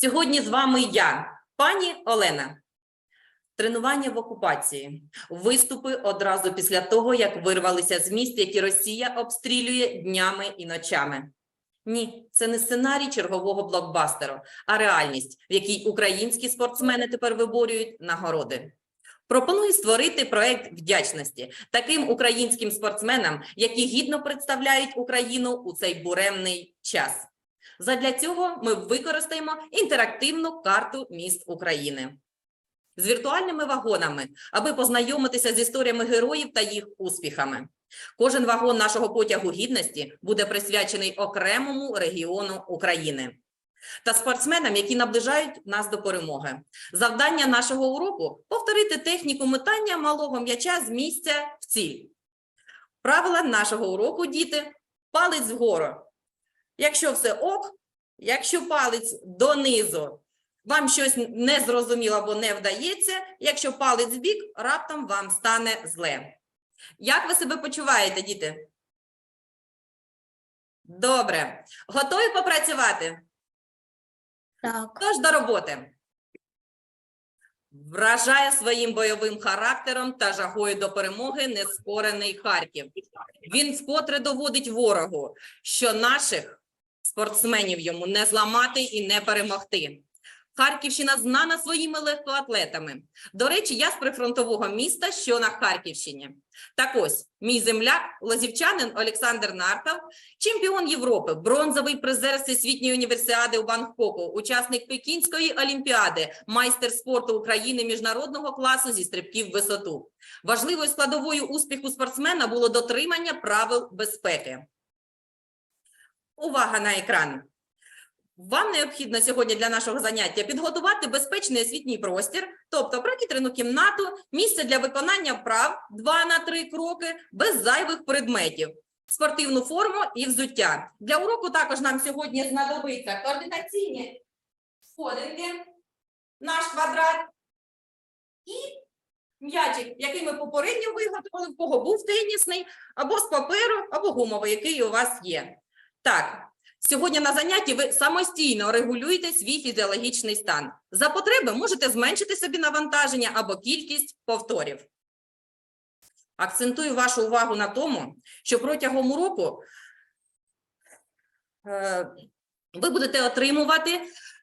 Сьогодні з вами я, пані Олена. Тренування в окупації. Виступи одразу після того, як вирвалися з міст, які Росія обстрілює днями і ночами. Ні, це не сценарій чергового блокбастеру, а реальність, в якій українські спортсмени тепер виборюють нагороди. Пропоную створити проект вдячності таким українським спортсменам, які гідно представляють Україну у цей буремний час. Задля цього ми використаємо інтерактивну карту міст України з віртуальними вагонами, аби познайомитися з історіями героїв та їх успіхами. Кожен вагон нашого потягу гідності буде присвячений окремому регіону України та спортсменам, які наближають нас до перемоги. Завдання нашого уроку повторити техніку метання малого м'яча з місця в ціль. Правила нашого уроку, діти, палець вгору. Якщо все ок, якщо палець донизу, вам щось не зрозуміло або не вдається, якщо палець в бік, раптом вам стане зле. Як ви себе почуваєте, діти? Добре. Готові попрацювати? Так. Тож до роботи. Вражає своїм бойовим характером та жагою до перемоги нескорений Харків. Він вкотре доводить ворогу, що наших спортсменів йому не зламати і не перемогти. Харківщина знана своїми легкоатлетами. До речі, я з прифронтового міста, що на Харківщині. Так ось, мій земляк, лозівчанин Олександр Нартов, чемпіон Європи, бронзовий призер Всесвітньої універсіади у Бангкоку, учасник Пекінської олімпіади, майстер спорту України міжнародного класу зі стрибків висоту. Важливою складовою успіху спортсмена було дотримання правил безпеки. Увага на екран. Вам необхідно сьогодні для нашого заняття підготувати безпечний освітній простір, тобто провітряну кімнату, місце для виконання вправ 2 на 3 кроки без зайвих предметів, спортивну форму і взуття. Для уроку також нам сьогодні знадобиться координаційні сходинки, наш квадрат і м'ячик, який ми попередньо виготовили, в кого був тенісний, або з паперу, або гумовий, який у вас є. Так, Сьогодні на занятті ви самостійно регулюєте свій фізіологічний стан. За потреби можете зменшити собі навантаження або кількість повторів. Акцентую вашу увагу на тому, що протягом уроку е, ви будете отримувати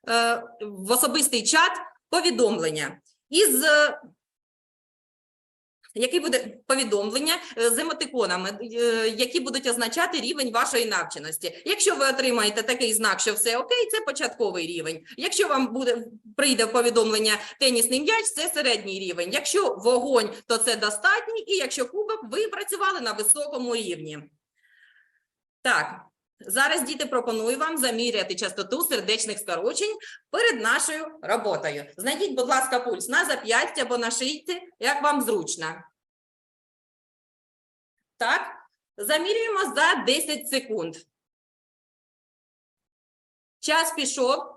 е, в особистий чат повідомлення із е, який буде повідомлення е, з емотиконами, е, які будуть означати рівень вашої навченості. Якщо ви отримаєте такий знак, що все окей, це початковий рівень. Якщо вам буде прийде повідомлення тенісний м'яч, це середній рівень. Якщо вогонь, то це достатній, і якщо кубок, ви працювали на високому рівні. Так. Зараз діти пропоную вам заміряти частоту сердечних скорочень перед нашою роботою. Знайдіть, будь ласка, пульс на зап'ясті або на шийці, як вам зручно. Так, замірюємо за 10 секунд. Час пішов.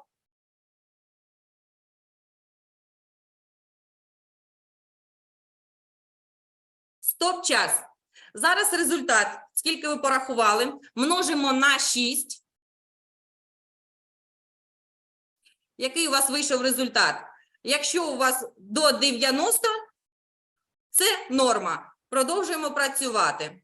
Стоп час. Зараз результат. Скільки ви порахували? Множимо на 6. Який у вас вийшов результат? Якщо у вас до 90, це норма. Продовжуємо працювати.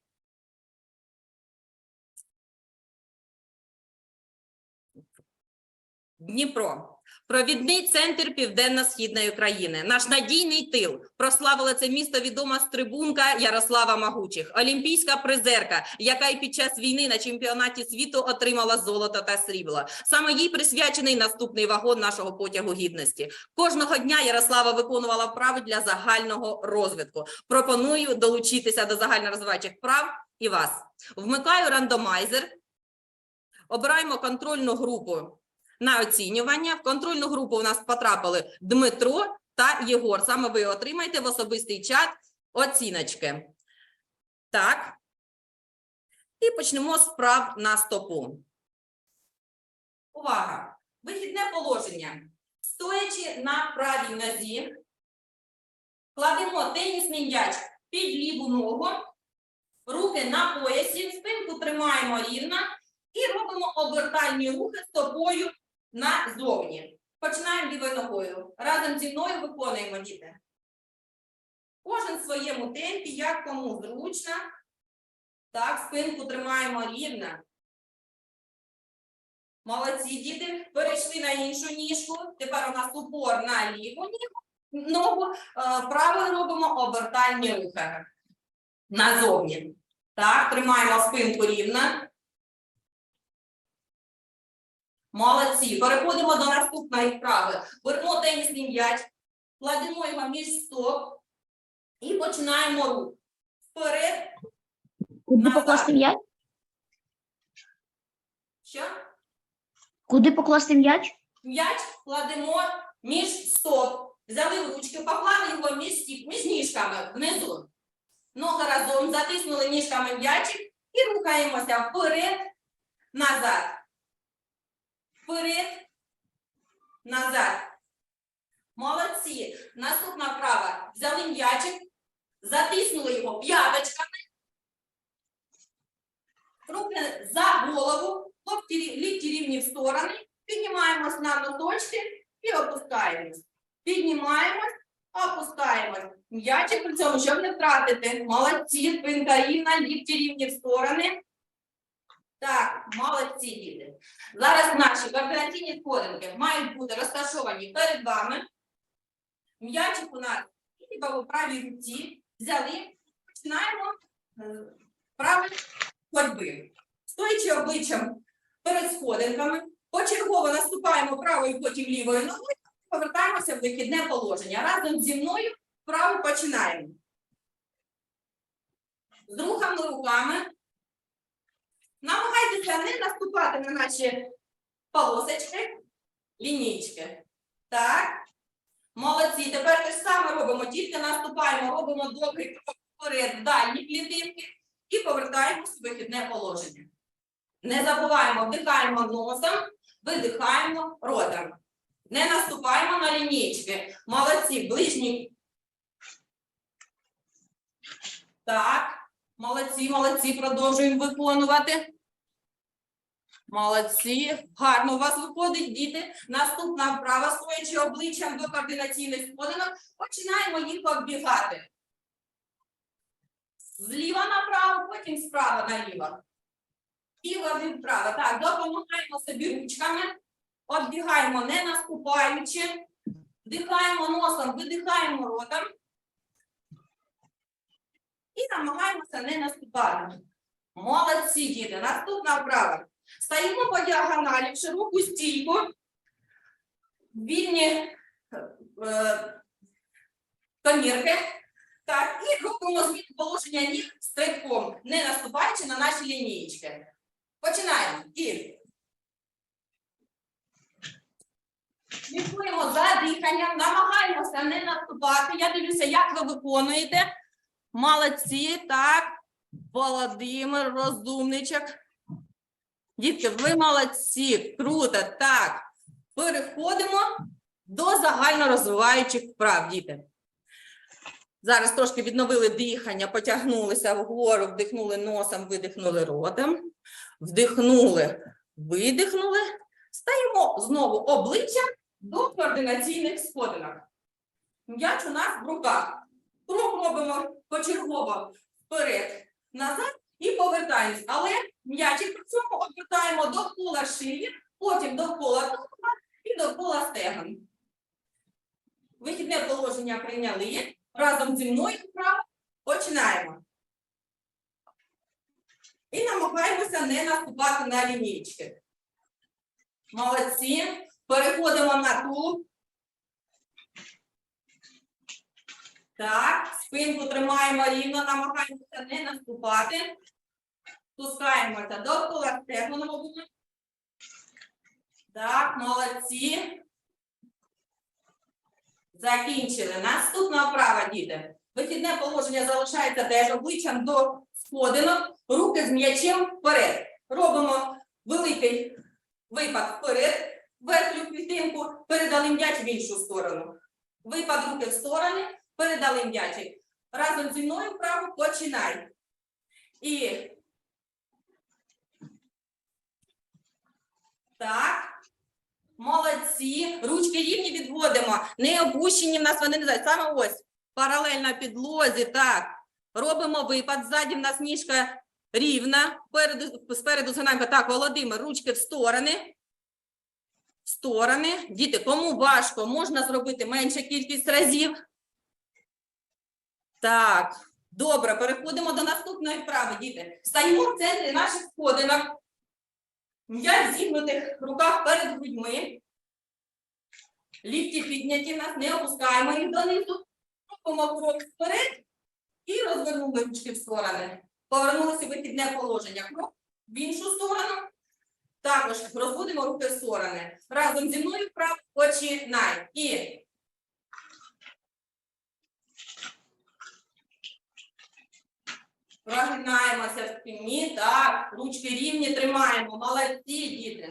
Дніпро. Провідний центр Південно-Східної України. Наш надійний тил. Прославила це місто відома стрибунка Ярослава Магучих, олімпійська призерка, яка й під час війни на чемпіонаті світу отримала золото та срібло. Саме їй присвячений наступний вагон нашого потягу гідності. Кожного дня Ярослава виконувала вправи для загального розвитку. Пропоную долучитися до загальнорозвиваючих вправ і вас. Вмикаю рандомайзер. Обираємо контрольну групу на оцінювання. В контрольну групу у нас потрапили Дмитро та Єгор. Саме ви отримаєте в особистий чат оціночки. Так. І почнемо з вправ на стопу. Увага! Вихідне положення. Стоячи на правій нозі, кладемо тенісний м'яч під ліву ногу, руки на поясі, спинку тримаємо рівно і робимо обертальні рухи стопою назовні. Починаємо лівою ногою. Разом зі мною виконуємо діти. Кожен в своєму темпі, як кому зручно. Так, спинку тримаємо рівно. Молодці діти. Перейшли на іншу ніжку. Тепер у нас упор на ліву. Ногу е, правою робимо обертальні рухи. Назовні. Так, тримаємо спинку рівно. Молодці. Переходимо до наступної вправи. Беремо тенісний м'яч, кладемо його між стоп і починаємо рух. Вперед. Куди покласти м'яч? Що? Куди покласти м'яч? М'яч кладемо між стоп. Взяли в ручки, поклали його між стіп, між ніжками внизу. Ноги разом затиснули ніжками м'ячик і рухаємося вперед, назад. Вперед, назад. Молодці. Наступна вправа. Взяли м'ячик, затиснули його п'яточками. Руки за голову, локті лікті рівні в сторони. Піднімаємось на носочки і опускаємось. Піднімаємось, опускаємось. М'ячик при цьому, щоб не втратити. Молодці, спинка рівна, лікті рівні в сторони. Так, молодці діти. Зараз наші координаційні сходинки мають бути розташовані перед вами. М'ячик у нас хіба у правій руці. Взяли, починаємо е, правої ходьби. Стоячи обличчям перед сходинками, почергово наступаємо правою, потім лівою ногою, повертаємося в вихідне положення. Разом зі мною вправо починаємо. З рухами руками. Намагайтеся не наступати на наші полосочки, лінійки. Так. Молодці. Тепер те ж саме робимо, тільки наступаємо, робимо довгий крок вперед дальні клітинки і повертаємося в вихідне положення. Не забуваємо, вдихаємо носом, видихаємо ротом. Не наступаємо на лінійки. Молодці, ближні. Так, молодці, молодці, продовжуємо виконувати. Молодці, гарно у вас виходить, діти. Наступна вправа, стоячи обличчям до координаційних сходинок, починаємо їх оббігати. Зліва направо, потім справа наліво. Ліво від. Так, допомагаємо собі ручками, оббігаємо не наступаючи, вдихаємо носом, видихаємо ротом. І намагаємося не наступати. Молодці, діти. Наступна вправа. Стаємо по діагоналі в широку стійку. Вільні е, комірки. Так, і робимо зміну положення ніг стрибком, не наступаючи на наші лінієчки. Починаємо. І слідкуємо за диханням, намагаємося не наступати. Я дивлюся, як ви виконуєте. Молодці, так. Володимир, розумничок. Дітки, ви молодці, круто, так. Переходимо до загальнорозвиваючих вправ, діти. Зараз трошки відновили дихання, потягнулися вгору, вдихнули носом, видихнули ротом, вдихнули, видихнули. Стаємо знову обличчям до координаційних сходинок. М'яч у нас в руках. Крок робимо почергово вперед, назад і повертаємось. Але м'ячик при цьому обертаємо довкола шиї, потім довкола тулуба і довкола стегон. Вихідне положення прийняли. Разом зі мною вправо починаємо. І намагаємося не наступати на лінійки. Молодці. Переходимо на тулуб. Так, спинку тримаємо рівно, намагаємося не наступати. Спускаємося довкола стегон робимо. Так, молодці. Закінчили. Наступна вправа, діти. Вихідне положення залишається теж обличчям до сходинок, руки з м'ячем вперед. Робимо великий випад вперед, верхню клітинку, передали м'яч в іншу сторону. Випад руки в сторони, передали м'ячик. Разом зі мною вправо починай. І так. Молодці. Ручки рівні відводимо. Не опущені в нас вони не знають. Саме ось. Паралельно підлозі. Так. Робимо випад. Ззаді в нас ніжка рівна. Спереду, спереду згинаємо. Так, Володимир, ручки в сторони. В сторони. Діти, кому важко, можна зробити менше кількість разів. Так, добре, переходимо до наступної вправи, діти. Стаємо в центрі наших сходинок. М'яч в зігнутих руках перед грудьми. Лікті підняті в нас, не опускаємо їх донизу. Робимо крок вперед і розвернули ручки в сторони. Повернулися в вихідне положення. Крок в іншу сторону. Також розводимо руки в сторони. Разом зі мною вправо починай. І Прогинаємося в спині, так, ручки рівні тримаємо, молодці, діти.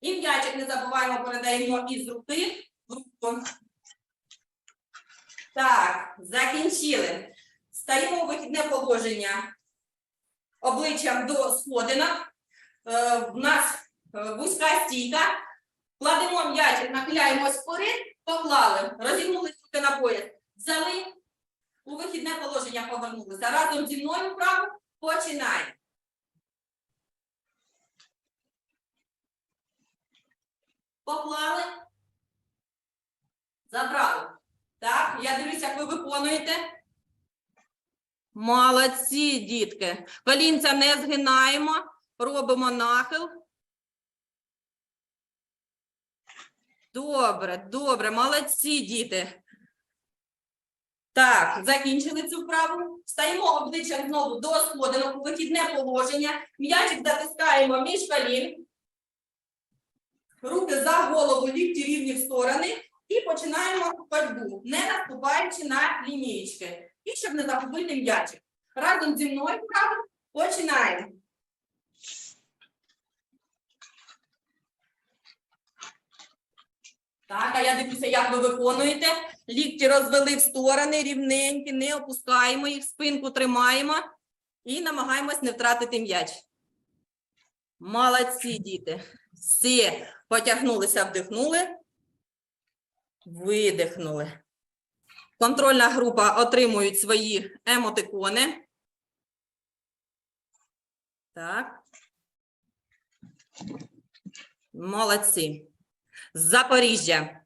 І м'ячик не забуваємо, передаємо із руки в руку. Так, закінчили. Стаємо у вихідне положення обличчям до сходинок. Е, В нас е, вузька стійка. Кладемо м'ячик, нахиляємось вперед, поклали, розігнули руки на пояс, взяли у вихідне положення повернулися. Разом зі мною вправо починаємо. Поклали. Забрали. Так, я дивлюся, як ви виконуєте. Молодці, дітки. Колінця не згинаємо, робимо нахил. Добре, добре, молодці, діти. Так, закінчили цю вправу. Стаємо обличчям знову до сходинок у вихідне положення. М'ячик затискаємо між колін. Руки за голову, лікті рівні в сторони. І починаємо ходьбу, не наступаючи на лінійки. І щоб не загубити м'ячик. Разом зі мною вправо починаємо. Так, а я дивлюся, як ви виконуєте. Лікті розвели в сторони, рівненькі, не опускаємо їх, спинку тримаємо і намагаємось не втратити м'яч. Молодці, діти. Всі потягнулися, вдихнули, видихнули. Контрольна група отримують свої емотикони. Так. Молодці. Запоріжжя.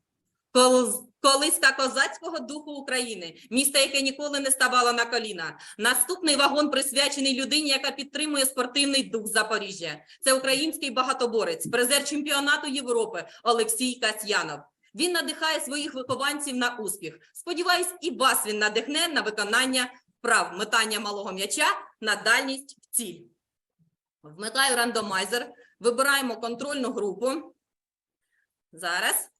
Кол- Колиска козацького духу України, місто, яке ніколи не ставало на коліна. Наступний вагон присвячений людині, яка підтримує спортивний дух Запоріжжя. Це український багатоборець, призер чемпіонату Європи Олексій Касьянов. Він надихає своїх вихованців на успіх. Сподіваюсь, і вас він надихне на виконання вправ метання малого м'яча на дальність в ціль. Вмикаю рандомайзер, вибираємо контрольну групу. Зараз.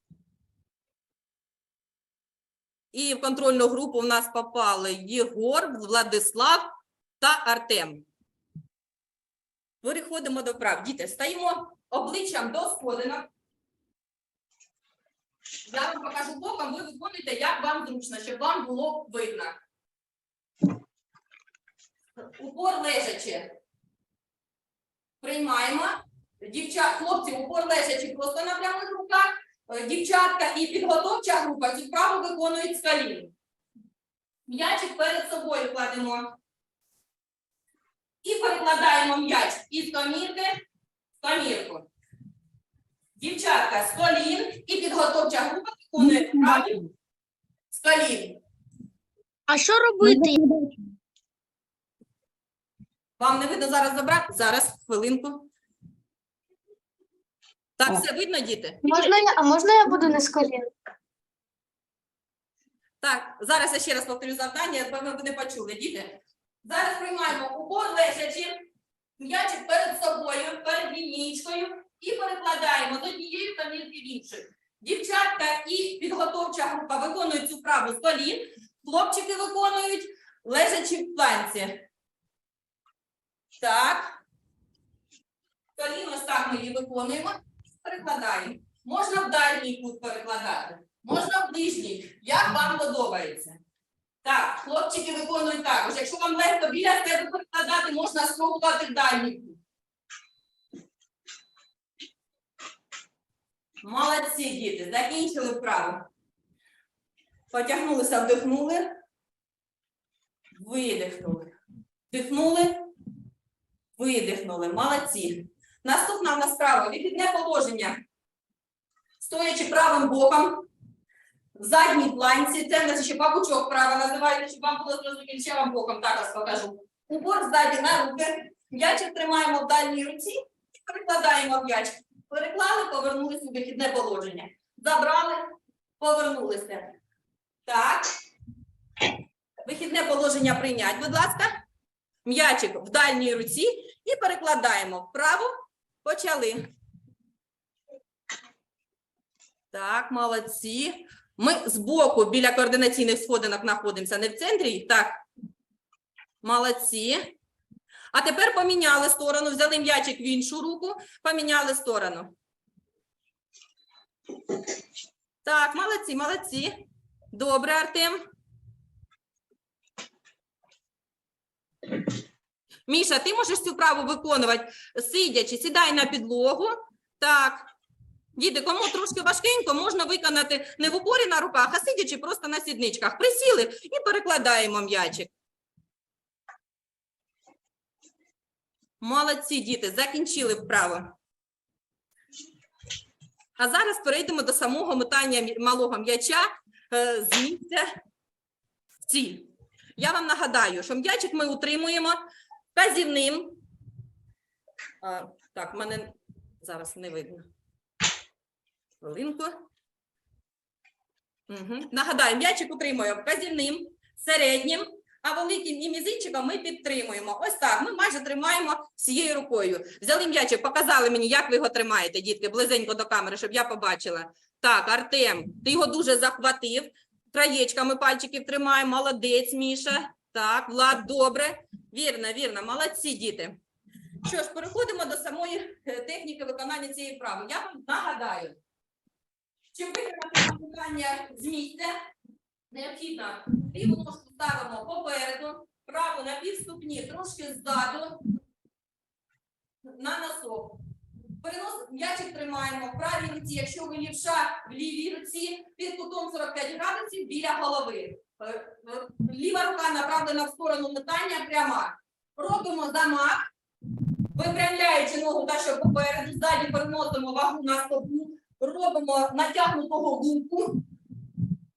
І в контрольну групу в нас попали Єгор, Владислав та Артем. Переходимо до прав. Діти, стаємо обличчям до сходинок. Я вам покажу боком, ви виконуєте, як вам зручно, щоб вам було видно. Упор лежачи. Приймаємо. Дівчат, хлопці, упор лежачи просто на прямих руках. Е, Дівчатка і підготовча група цю вправу виконують з колін. М'ячик перед собою кладемо. І перекладаємо м'яч із комірки в комірку. Дівчатка з колін і підготовча група виконує вправу з колін. А що робити? Вам не видно зараз забрати? Зараз, хвилинку. Так, все видно, діти? Можна я, а можна я буду не з колін? Так, зараз я ще раз повторю завдання, певно, ви не почули, діти. Зараз приймаємо упор лежачи, м'ячик перед собою, перед лінійкою і перекладаємо з однієї камінки в іншу. Дівчатка і підготовча група виконують цю вправу з колін, хлопчики виконують лежачи в планці. Так. Колін ось так ми її виконуємо, перекладаємо. Можна в дальній кут перекладати. Можна в ближній, як вам подобається. Так, хлопчики виконують також. Якщо вам легко біля себе перекладати, можна спробувати в дальній кут. Молодці, діти, закінчили вправу. Потягнулися, вдихнули. Видихнули. Вдихнули. Видихнули. Молодці. Наступна в нас вправа. Вихідне положення. Стоячи правим боком. В задній планці. Це в ще павучок права називається, щоб вам було зрозуміло, ще вам боком також покажу. Упор ззаді на руки. М'ячик тримаємо в дальній руці і перекладаємо м'яч. Переклали, повернулися у вихідне положення. Забрали, повернулися. Так. Вихідне положення прийнять, будь ласка. М'ячик в дальній руці і перекладаємо вправо. Почали. Так, молодці. Ми збоку біля координаційних сходинок знаходимося, не в центрі. Так. Молодці. А тепер поміняли сторону, взяли м'ячик в іншу руку, поміняли сторону. Так, молодці, молодці. Добре, Артем. Міша, ти можеш цю вправу виконувати сидячи, сідай на підлогу. Так. Діти, кому трошки важкенько, можна виконати не в упорі на руках, а сидячи просто на сідничках. Присіли і перекладаємо м'ячик. Молодці, діти, закінчили вправо. А зараз перейдемо до самого метання малого м'яча е, з місця в ціль. Я вам нагадаю, що м'ячик ми утримуємо вказівним. А, так, мене зараз не видно. Хвилинку. Угу. Нагадаю, м'ячик утримуємо вказівним, середнім, а великим і мізинчиком ми підтримуємо. Ось так. Ми майже тримаємо всією рукою. Взяли м'ячик, показали мені, як ви його тримаєте, дітки, близенько до камери, щоб я побачила. Так, Артем, ти його дуже захватив. Краєчками пальчиків тримаємо. Молодець, Міша. Так, Влад, добре. Вірно, вірно, молодці діти. Що ж, переходимо до самої е, техніки виконання цієї вправи. Я вам нагадаю, щоб виконати виконання з місця, необхідно ліву ножку ставимо попереду, праву на півступні, трошки ззаду, на носок. Перенос м'ячик тримаємо в правій руці, якщо ви лівша в лівій руці, під кутом 45 градусів біля голови. Е, е, Ліва рука направлена в сторону метання пряма. Робимо замах, випрямляючи ногу та що попереду, ззаді переносимо вагу на стопу, робимо натягнутого гумку.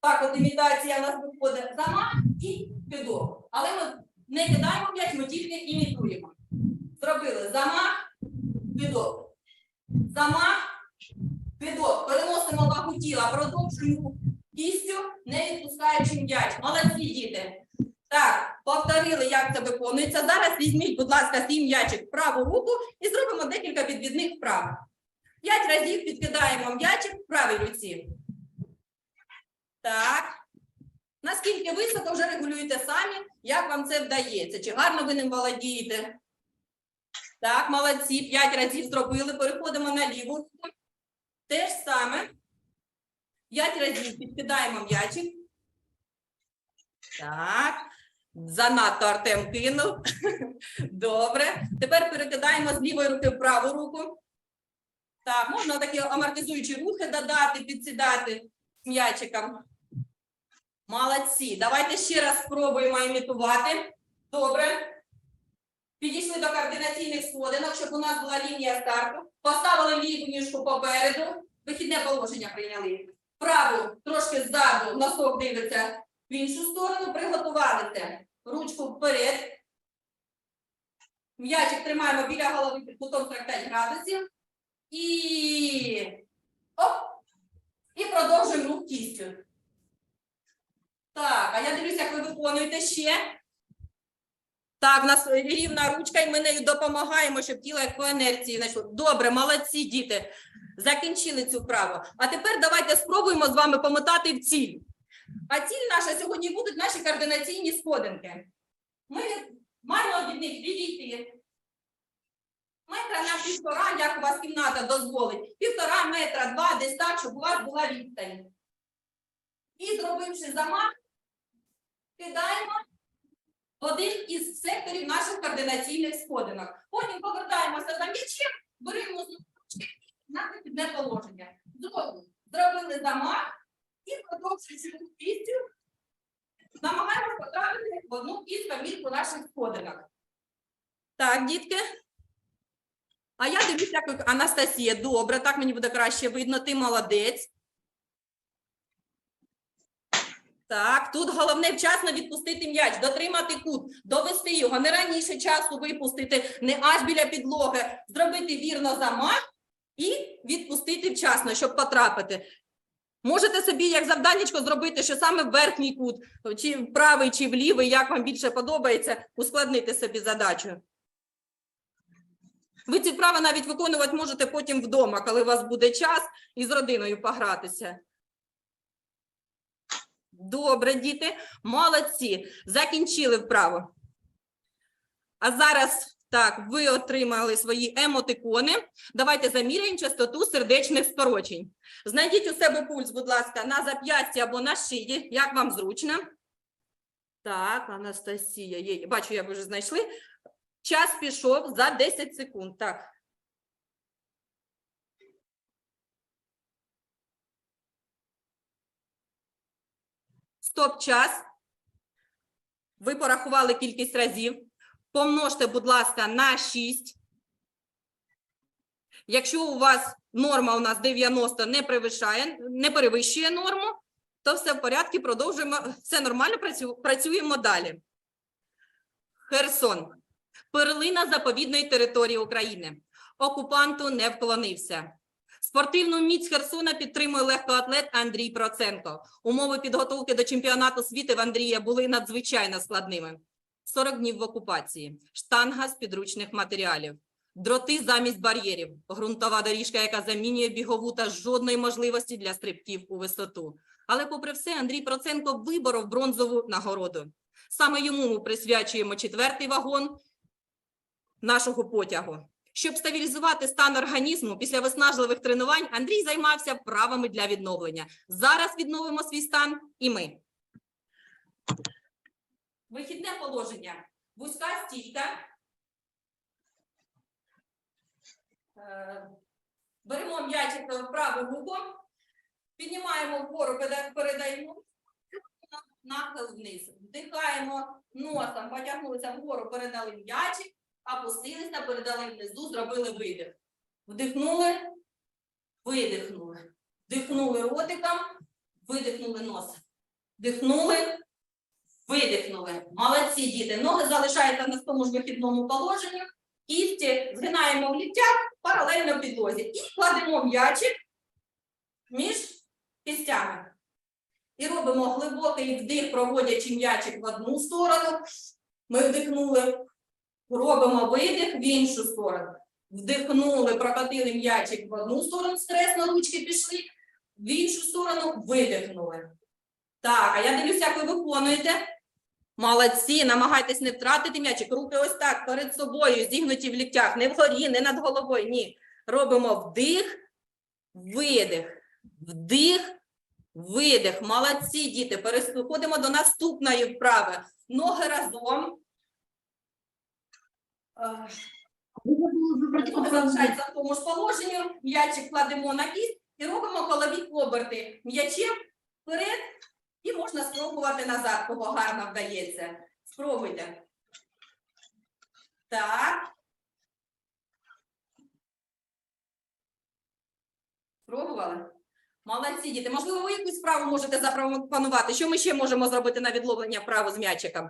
Так, от імітація у нас виходить замах і підок. Але ми не кидаємо м'яч, ми тільки імітуємо. Зробили замах, підок. Замах, підок. Переносимо вагу тіла, продовжуємо кістю, не відпускаючи м'яч. Молодці діти. Так, повторили, як це виконується. Зараз візьміть, будь ласка, свій м'ячик в праву руку і зробимо декілька підвідних вправ. П'ять разів підкидаємо м'ячик в правій руці. Так. Наскільки високо вже регулюєте самі, як вам це вдається? Чи гарно ви ним володієте? Так, молодці. П'ять разів зробили. Переходимо на ліву. Те ж саме. П'ять разів підкидаємо м'ячик. Так. Занадто Артем кинув. Добре. Тепер перекидаємо з лівої руки в праву руку. Так, можна такі амортизуючі рухи додати, підсідати м'ячиком. Молодці. Давайте ще раз спробуємо імітувати. Добре. Підійшли до координаційних сходинок, щоб у нас була лінія старту. Поставили ліву ніжку попереду. Вихідне положення прийняли. Праву трошки ззаду, носок дивиться в іншу сторону. Приготувалися. Ручку вперед. М'ячик тримаємо біля голови під кутом 45 градусів. І оп! І продовжуємо рух кістю. Так, а я дивлюся, як ви виконуєте ще. Так, у нас рівна ручка, і ми нею допомагаємо, щоб тіло як по інерції знайшло. Добре, молодці, діти. Закінчили цю вправу. А тепер давайте спробуємо з вами помотати в ціль. А ціль наша сьогодні будуть наші координаційні сходинки. Ми маємо від них відійти. Метра на півтора, як у вас кімната дозволить. Півтора метра, два, десь так, щоб у вас була відстань. І зробивши замах, кидаємо один із секторів наших координаційних сходинок. Потім повертаємося за м'ячем, беремо з на вихідне положення. Знову зробили замах і продовжуючи кістю, намагаємося потрапити в одну із камінку наших сходинок. Так, дітки. А я дивлюся, як Анастасія. Добре, так мені буде краще видно. Ти молодець. Так, тут головне вчасно відпустити м'яч, дотримати кут, довести його, не раніше часу випустити, не аж біля підлоги, зробити вірно замах і відпустити вчасно, щоб потрапити. Можете собі як завданнячко зробити, що саме верхній кут, чи в правий, чи в лівий, як вам більше подобається, ускладнити собі задачу. Ви ці вправи навіть виконувати можете потім вдома, коли у вас буде час, і з родиною погратися. Добре, діти, молодці. Закінчили вправо. А зараз так, ви отримали свої емотикони. Давайте заміряємо частоту сердечних скорочень. Знайдіть у себе пульс, будь ласка, на зап'ясті або на шиї, як вам зручно. Так, Анастасія, є. Бачу, як ви вже знайшли. Час пішов за 10 секунд. Так. Стоп час. Ви порахували кількість разів. Помножте, будь ласка, на 6. Якщо у вас норма у нас 90 не перевищає, не перевищує норму, то все в порядку, продовжуємо. Все нормально, працюємо далі. Херсон. Перлина заповідної території України. Окупанту не вклонився. Спортивну міць Херсона підтримує легкоатлет Андрій Проценко. Умови підготовки до чемпіонату світу в Андрія були надзвичайно складними. 40 днів в окупації, штанга з підручних матеріалів, дроти замість бар'єрів, ґрунтова доріжка, яка замінює бігову та жодної можливості для стрибків у висоту. Але, попри все, Андрій Проценко виборов бронзову нагороду. Саме йому ми присвячуємо четвертий вагон нашого потягу. Щоб стабілізувати стан організму після виснажливих тренувань, Андрій займався вправами для відновлення. Зараз відновимо свій стан і ми. Вихідне положення. Вузька стійка. Е, Беремо м'ячик в праву руку, піднімаємо вгору, передаємо нахил вниз. Вдихаємо носом, потягнулися вгору, передали м'ячик, опустилися, передали внизу, зробили видих. Вдихнули, видихнули. Вдихнули ротиком, видихнули носом. Вдихнули, видихнули. Молодці діти. Ноги залишаються на тому ж вихідному положенні. Кісті згинаємо в ліктях паралельно підлозі. І кладемо м'ячик між кістями. І робимо глибокий вдих, проводячи м'ячик в одну сторону. Ми вдихнули. Робимо видих в іншу сторону. Вдихнули, прокатили м'ячик в одну сторону, стрес на ручки пішли, в іншу сторону видихнули. Так, а я дивлюся, як ви виконуєте. Молодці, намагайтесь не втратити м'ячик. Руки ось так перед собою, зігнуті в ліктях, не вгорі, не над головою. Ні. Робимо вдих, видих, вдих, видих. Молодці, діти. Переходимо до наступної вправи. Ноги разом. Е, Руки залишаються в тому ж положенні, м'ячик кладемо на кість і робимо колові оберти. М'ячем вперед і можна спробувати назад, кого гарно вдається. Спробуйте. Так. Спробували? Молодці, діти. Можливо, ви якусь справу можете запропонувати. Що ми ще можемо зробити на відловлення вправо з м'ячиком?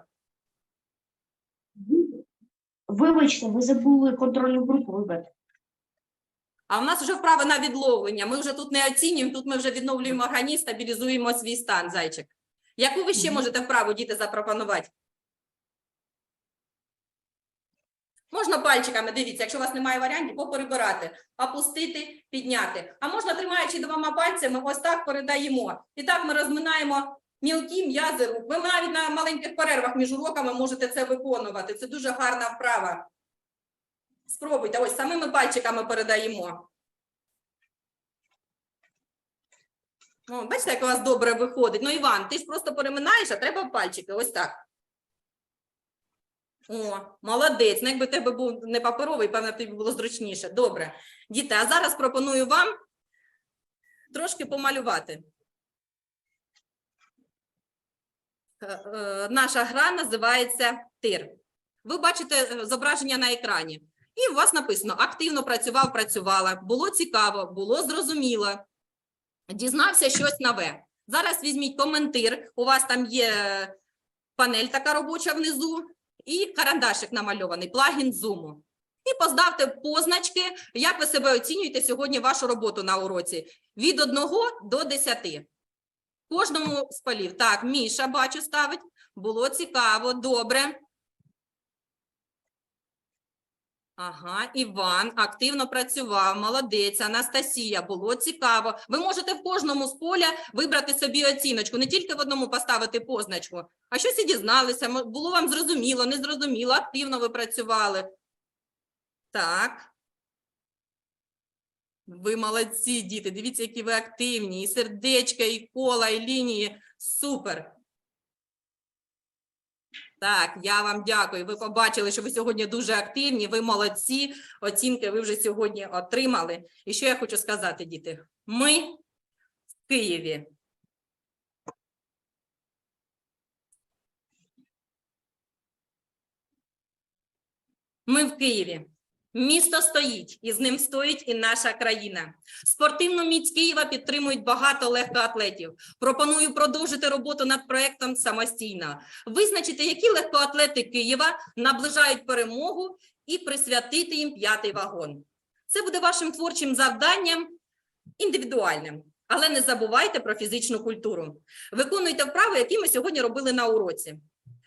Вибачте, ви забули контрольну групу вибрати. А в нас вже вправа на відловлення. Ми вже тут не оцінюємо, тут ми вже відновлюємо організм, стабілізуємо свій стан, зайчик. Яку ви ще можете вправу, діти, запропонувати? Можна пальчиками, дивіться, якщо у вас немає варіантів, поперебирати, опустити, підняти. А можна, тримаючи двома пальцями, ось так передаємо. І так ми розминаємо мілкі м'язи рук. Ви навіть на маленьких перервах між уроками можете це виконувати. Це дуже гарна вправа. Спробуйте, ось самими пальчиками передаємо. О, бачите, як у вас добре виходить. Ну, Іван, ти ж просто переминаєш, а треба пальчики. Ось так. О, молодець. Ну, якби в тебе був не паперовий, певно, тобі було зручніше. Добре. Діти, а зараз пропоную вам трошки помалювати. Е, е, Наша гра називається тир. Ви бачите е, зображення на екрані. І у вас написано: активно працював, працювала, було цікаво, було зрозуміло, дізнався щось нове. Зараз візьміть коментир. У вас там є панель така робоча внизу, і карандашик намальований, плагін Zoom. І поставте позначки, як ви себе оцінюєте сьогодні вашу роботу на уроці від 1 до 10. Кожному з полів. Так, Міша, бачу, ставить. Було цікаво, добре. Ага, Іван активно працював, молодець. Анастасія, було цікаво. Ви можете в кожному з поля вибрати собі оціночку, не тільки в одному поставити позначку, а щось і дізналися. Було вам зрозуміло, не зрозуміло, активно ви працювали. Так. Ви молодці, діти. Дивіться, які ви активні. І сердечка, і кола, і лінії. Супер. Так, я вам дякую. Ви побачили, що ви сьогодні дуже активні. Ви молодці. Оцінки ви вже сьогодні отримали. І що я хочу сказати, діти? Ми в Києві. Ми в Києві. Місто стоїть, і з ним стоїть і наша країна. Спортивну міць Києва підтримують багато легкоатлетів. Пропоную продовжити роботу над проектом самостійно. Визначити, які легкоатлети Києва наближають перемогу і присвятити їм п'ятий вагон. Це буде вашим творчим завданням індивідуальним. Але не забувайте про фізичну культуру. Виконуйте вправи, які ми сьогодні робили на уроці.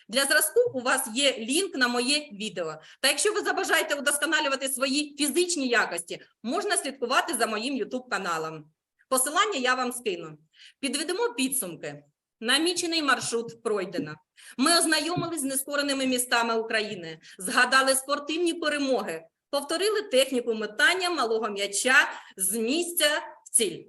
Для зразку у вас є лінк на моє відео. Та якщо ви забажаєте удосконалювати свої фізичні якості, можна слідкувати за моїм YouTube каналом. Посилання я вам скину. Підведемо підсумки. Намічений маршрут пройдено. Ми ознайомились з нескореними містами України, згадали спортивні перемоги, повторили техніку метання малого м'яча з місця в ціль.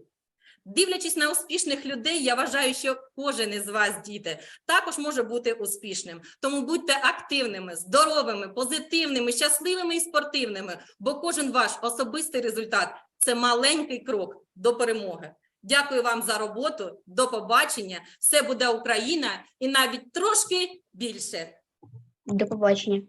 Дивлячись на успішних людей, я вважаю, що кожен із вас, діти, також може бути успішним. Тому будьте активними, здоровими, позитивними, щасливими і спортивними, бо кожен ваш особистий результат це маленький крок до перемоги. Дякую вам за роботу. До побачення. Все буде Україна і навіть трошки більше. До побачення.